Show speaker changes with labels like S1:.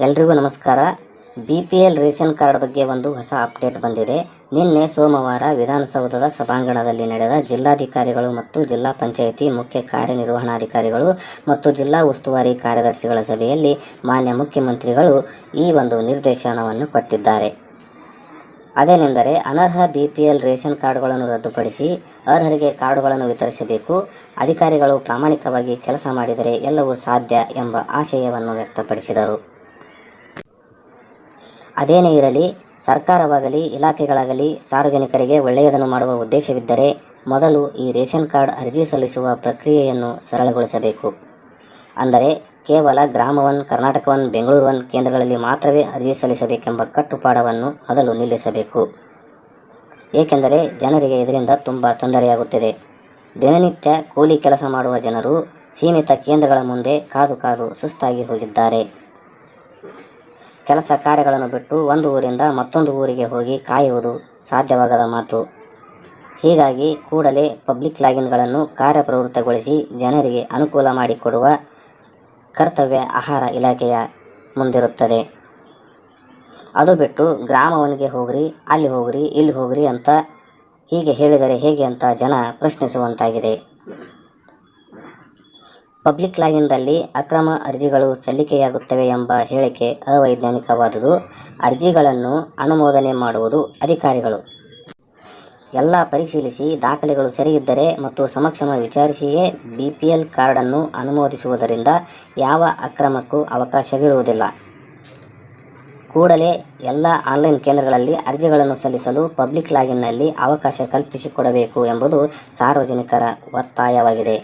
S1: ಎಲ್ರಿಗೂ ನಮಸ್ಕಾರ. B P L ration card ಬಗ್ಗೆ ಒಂದು ಹೊಸ ಅಪ್ಡೇಟ್ ಬಂದಿದೆ. ನಿನ್ನೆ ಸೋಮವಾರ ವಿಧಾನಸೌಧದ ಸಭಾಂಗಣದಲ್ಲಿ ನಡೆದ ಜಿಲ್ಲಾಧಿಕಾರಿಗಳು ಮತ್ತು ಜಿಲ್ಲಾ ಪಂಚಾಯಿತಿ ಮುಖ್ಯ ಕಾರ್ಯನಿರ್ವಹಣಾಧಿಕಾರಿಗಳು ಮತ್ತು ಜಿಲ್ಲಾ ಉಸ್ತುವಾರಿ ಕಾರ್ಯದರ್ಶಿಗಳ ಸಭೆಯಲ್ಲಿ ಮಾನ್ಯ ಮುಖ್ಯಮಂತ್ರಿಗಳು ಈ ಒಂದು ನಿರ್ದೇಶನವನ್ನು ಕೊಟ್ಟಿದ್ದಾರೆ. ಅದೇನೆಂದರೆ, ಅನರ್ಹ ಬಿ ಪಿ ಎಲ್ ರೇಷನ್ ಕಾರ್ಡ್ಗಳನ್ನು ರದ್ದುಪಡಿಸಿ ಅರ್ಹರಿಗೆ ಕಾರ್ಡ್ಗಳನ್ನು ವಿತರಿಸಬೇಕು. ಅಧಿಕಾರಿಗಳು ಪ್ರಾಮಾಣಿಕವಾಗಿ ಕೆಲಸ ಮಾಡಿದರೆ ಎಲ್ಲವೂ ಸಾಧ್ಯ ಎಂಬ ಆಶಯವನ್ನು ವ್ಯಕ್ತಪಡಿಸಿದರು. ಅದೇನೇ ಇರಲಿ, ಸರ್ಕಾರವಾಗಲಿ, ಇಲಾಖೆಗಳಾಗಲಿ ಸಾರ್ವಜನಿಕರಿಗೆ ಒಳ್ಳೆಯದನ್ನು ಮಾಡುವ ಉದ್ದೇಶವಿದ್ದರೆ ಮೊದಲು ಈ ರೇಷನ್ ಕಾರ್ಡ್ ಅರ್ಜಿ ಸಲ್ಲಿಸುವ ಪ್ರಕ್ರಿಯೆಯನ್ನು ಸರಳಗೊಳಿಸಬೇಕು. ಅಂದರೆ ಕೇವಲ ಗ್ರಾಮ ಒನ್ ಕರ್ನಾಟಕ ಬೆಂಗಳೂರು ಒನ್ ಕೇಂದ್ರಗಳಲ್ಲಿ ಮಾತ್ರವೇ ಅರ್ಜಿ ಸಲ್ಲಿಸಬೇಕೆಂಬ ಕಟ್ಟುಪಾಡವನ್ನು ಮೊದಲು ನಿಲ್ಲಿಸಬೇಕು. ಏಕೆಂದರೆ ಜನರಿಗೆ ಇದರಿಂದ ತುಂಬ ತೊಂದರೆಯಾಗುತ್ತಿದೆ. ದಿನನಿತ್ಯ ಕೂಲಿ ಕೆಲಸ ಮಾಡುವ ಜನರು ಸೀಮಿತ ಕೇಂದ್ರಗಳ ಮುಂದೆ ಕಾದು ಕಾದು ಸುಸ್ತಾಗಿ ಹೋಗಿದ್ದಾರೆ. ಕೆಲಸ ಕಾರ್ಯಗಳನ್ನು ಬಿಟ್ಟು ಒಂದು ಊರಿಂದ ಮತ್ತೊಂದು ಊರಿಗೆ ಹೋಗಿ ಕಾಯುವುದು ಸಾಧ್ಯವಾಗದ ಮಾತು. ಹೀಗಾಗಿ ಕೂಡಲೇ ಪಬ್ಲಿಕ್ ಲಾಗಿನ್ಗಳನ್ನು ಕಾರ್ಯಪ್ರವೃತ್ತಗೊಳಿಸಿ ಜನರಿಗೆ ಅನುಕೂಲ ಮಾಡಿಕೊಡುವ ಕರ್ತವ್ಯ ಆಹಾರ ಇಲಾಖೆಯ ಮುಂದಿರುತ್ತದೆ. ಅದು ಬಿಟ್ಟು ಗ್ರಾಮವನಿಗೆ ಹೋಗ್ರಿ, ಅಲ್ಲಿ ಹೋಗ್ರಿ, ಇಲ್ಲಿ ಹೋಗ್ರಿ ಅಂತ ಹೀಗೆ ಹೇಳಿದರೆ ಹೇಗೆ ಅಂತ ಜನ ಪ್ರಶ್ನಿಸುವಂತಾಗಿದೆ. ಪಬ್ಲಿಕ್ ಲಾಗಿನ್ದಲ್ಲಿ ಅಕ್ರಮ ಅರ್ಜಿಗಳು ಸಲ್ಲಿಕೆಯಾಗುತ್ತವೆ ಎಂಬ ಹೇಳಿಕೆ ಅವೈಜ್ಞಾನಿಕವಾದುದು. ಅರ್ಜಿಗಳನ್ನು ಅನುಮೋದನೆ ಮಾಡುವುದು ಅಧಿಕಾರಿಗಳು. ಎಲ್ಲ ಪರಿಶೀಲಿಸಿ ದಾಖಲೆಗಳು ಸರಿಯಿದ್ದರೆ ಮತ್ತು ಸಮಕ್ಷಮ ವಿಚಾರಿಸಿಯೇ ಬಿ ಪಿ ಎಲ್ ಕಾರ್ಡನ್ನು ಅನುಮೋದಿಸುವುದರಿಂದ ಯಾವ ಅಕ್ರಮಕ್ಕೂ ಅವಕಾಶವಿರುವುದಿಲ್ಲ. ಕೂಡಲೇ ಎಲ್ಲ ಆನ್ಲೈನ್ ಕೇಂದ್ರಗಳಲ್ಲಿ ಅರ್ಜಿಗಳನ್ನು ಸಲ್ಲಿಸಲು ಪಬ್ಲಿಕ್ ಲಾಗಿನ್ನಲ್ಲಿ ಅವಕಾಶ ಕಲ್ಪಿಸಿಕೊಡಬೇಕು ಎಂಬುದು ಸಾರ್ವಜನಿಕರ ಒತ್ತಾಯವಾಗಿದೆ.